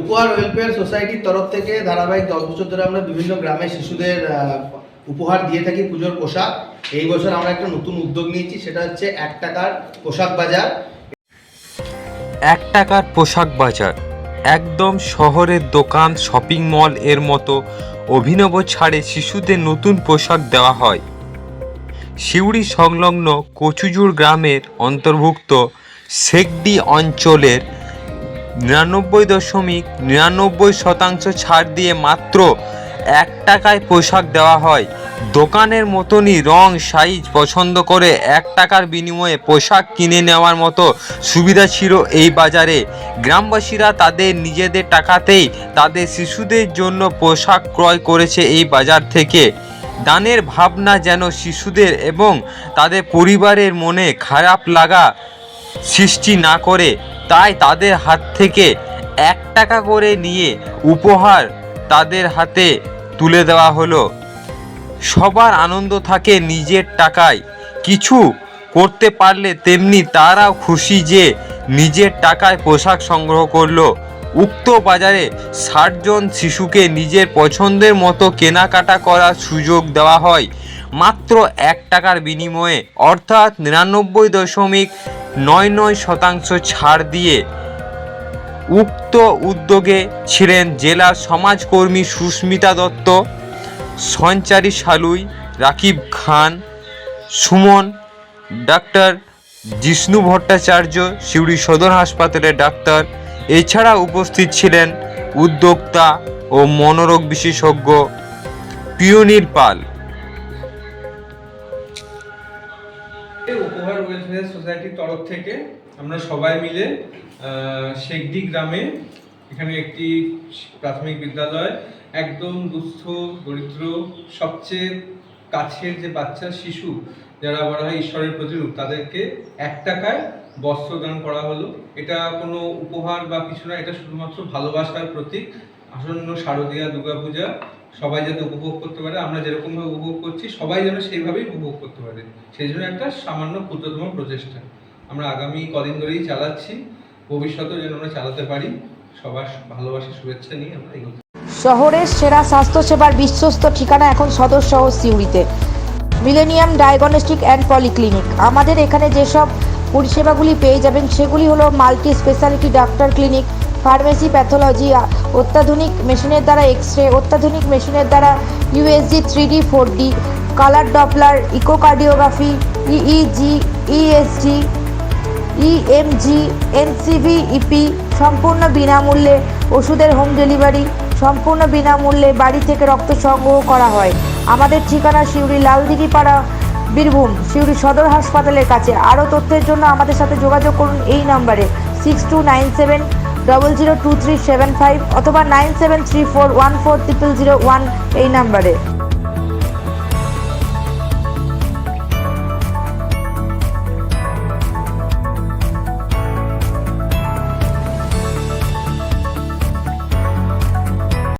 উপহার ওয়েলফেয়ার সোসাইটির তরফ থেকে ধারাবাহিক দশ বছর ধরে আমরা বিভিন্ন গ্রামে শিশুদের উপহার দিয়ে থাকি পুজোর পোশাক। এই বছর আমরা একটা নতুন উদ্যোগ নিয়েছি, সেটা হচ্ছে এক টাকার পোশাক বাজার। এক টাকার পোশাক বাজার, একদম শহরের দোকান শপিং মল এর মতো অভিনব ছাড়ে শিশুদের নতুন পোশাক দেওয়া হয়। সিউড়ি সংলগ্ন কচুজুর গ্রামের অন্তর্ভুক্ত শেকডি অঞ্চলের নিরানব্বই দশমিক নিরানব্বই শতাংশ ছাড় দিয়ে মাত্র এক টাকায় পোশাক দেওয়া হয়। দোকানের মতনই রং, সাইজ পছন্দ করে এক টাকার বিনিময়ে পোশাক কিনে নেওয়ার মতো সুবিধা ছিল এই বাজারে। গ্রামবাসীরা তাদের নিজেদের টাকাতেই তাদের শিশুদের জন্য পোশাক ক্রয় করেছে এই বাজার থেকে। দানের ভাবনা যেন শিশুদের এবং তাদের পরিবারের মনে খারাপ লাগা সৃষ্টি না করে। তাই তাদের হাত থেকে এক টাকা করে নিয়ে উপহার তাদের হাতে তুলে দেওয়া হলো। সবার আনন্দ থাকে নিজের টাকায়। কিছু করতে পারলে তেমনি তারাও খুশি যে নিজের টাকায় পোশাক সংগ্রহ করল। উক্ত বাজারে ষাটজন শিশুকে নিজের পছন্দের মতো কেনাকাটা করার সুযোগ দেওয়া হয়। মাত্র এক টাকার বিনিময়ে, অর্থাৎ নিরানব্বই দশমিক নয় নয় শতাংশ ছাড় দিয়ে উক্ত উদ্যোগে ছিলেন জেলা সমাজকর্মী সুস্মিতা দত্ত, সঞ্চারী সালুই, রাকিব খান, সুমন, ডাক্তার জিষ্ণু ভট্টাচার্য, সিউড়ি সদর হাসপাতালের ডাক্তার। এছাড়া উপস্থিত ছিলেন উদ্যোক্তা ও মনোরোগ বিশেষজ্ঞ পিওনির পাল। উপহার ওয়েলফেয়ার সোসাইটির তরফ থেকে। আমরা সবাই মিলে শেখডি গ্রামে এখানে একটি প্রাথমিক বিদ্যালয়, একদম দুস্থ, দরিদ্র, সবচেয়ে কাছের যে বাচ্চা, শিশু, যারা বলা হয় ঈশ্বরের প্রতিরূপ, তাদেরকে এক টাকায় বস্ত্র দান করা হলো। এটা কোনো উপহার বা কিছু না, এটা শুধুমাত্র ভালোবাসার প্রতীক। আসন্ন শারদীয়া দুর্গাপূজা সবাই যাতে উপভোগ করতে পারে, আমরা যেরকমভাবে উপভোগ করছি, সবাই যেন সেইভাবেই উপভোগ করতে পারে। সেই জন্য একটা সামান্য ক্ষুদ্রতম প্রচেষ্টা। আমরা আগামী কদিন ধরেই চালাচ্ছি, ভবিষ্যতেও যেন আমরা চালাতে পারি। সবার ভালোবাসা, শুভেচ্ছা নিয়ে আমরা এগোতে শহরের সেরা স্বাস্থ্যসেবার বিশ্বস্ত ঠিকানা এখন সদর শহর সিউড়িতে। Millennium diagnostic and polyclinic. আমাদের এখানে যেসব পরিষেবাগুলি পেয়ে যাবেন, সেগুলি হলো multi speciality doctor clinic pharmacy pathology অত্যাধুনিক মেশিনের দ্বারা এক্স রে অত্যাধুনিক মেশিনের দ্বারা USG three D four D colour doppler, echocardiography, EEG, ESG, EMG, NCV, EP, সম্পূর্ণ বিনামূল্যে ওষুধের হোম ডেলিভারি, সম্পূর্ণ বিনামূল্যে বাড়ি থেকে রক্ত সংগ্রহ করা হয়। আমাদের ঠিকানা সিউড়ি লালদিঘি পাড়া বীরভূম, সিউড়ি সদর হাসপাতালের কাছে। আরও তথ্যের জন্য আমাদের সাথে যোগাযোগ করুন এই নম্বরে, six two nine seven double zero two three seven five অথবা nine seven three four one four triple zero one এই নম্বরে